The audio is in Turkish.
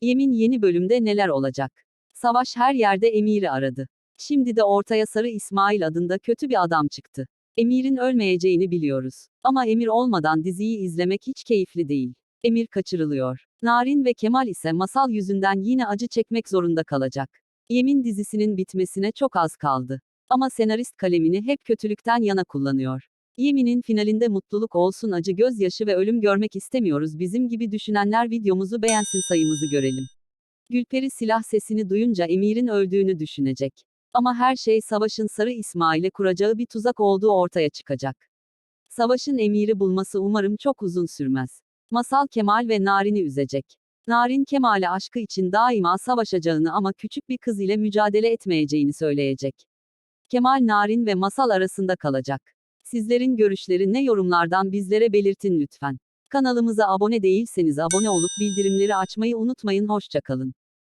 Yemin yeni bölümde neler olacak? Savaş her yerde Emir'i aradı. Şimdi de ortaya Sarı İsmail adında kötü bir adam çıktı. Emir'in ölmeyeceğini biliyoruz. Ama Emir olmadan diziyi izlemek hiç keyifli değil. Emir kaçırılıyor. Narin ve Kemal ise masal yüzünden yine acı çekmek zorunda kalacak. Yemin dizisinin bitmesine çok az kaldı. Ama senarist kalemini hep kötülükten yana kullanıyor. Yemin'in finalinde mutluluk olsun acı gözyaşı ve ölüm görmek istemiyoruz bizim gibi düşünenler videomuzu beğensin sayımızı görelim. Gülperi silah sesini duyunca Emir'in öldüğünü düşünecek. Ama her şey Savaş'ın Sarı İsmail'e kuracağı bir tuzak olduğu ortaya çıkacak. Savaş'ın Emir'i bulması umarım çok uzun sürmez. Masal Kemal ve Narin'i üzecek. Narin Kemal'e aşkı için daima savaşacağını ama küçük bir kız ile mücadele etmeyeceğini söyleyecek. Kemal Narin ve Masal arasında kalacak. Sizlerin görüşleri ne yorumlardan bizlere belirtin lütfen. Kanalımıza abone değilseniz abone olup bildirimleri açmayı unutmayın hoşçakalın.